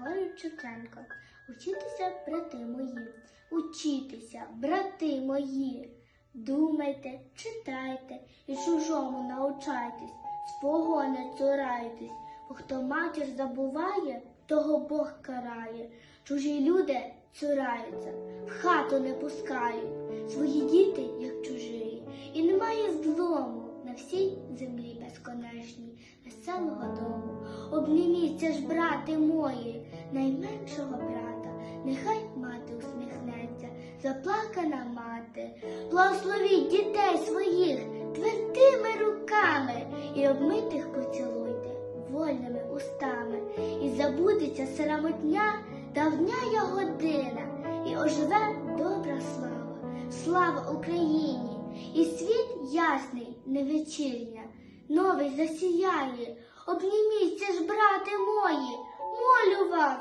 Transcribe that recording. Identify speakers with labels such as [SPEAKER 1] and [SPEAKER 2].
[SPEAKER 1] Григорій Шевченко. Учітеся, брати мої, учітеся, брати мої. Думайте, читайте і чужому научайтесь, свого не цурайтесь, бо хто матір забуває, того Бог карає. Чужі люди цураються, в хату не пускають, свої діти, як чужі, і немає злому на всій землі безконечній, веселого. Обніміться ж, брати мої, найменшого брата, нехай мати усміхнеться, заплакана мати. Благословіть дітей своїх твердими руками і обмитих поцілуйте вольними устами. І забудеться срамотня, давняя година, і оживе добра слава, слава Україні, і світ ясний, не вечірня, новий засіяє. Обніміться ж, брати мої, молю вас,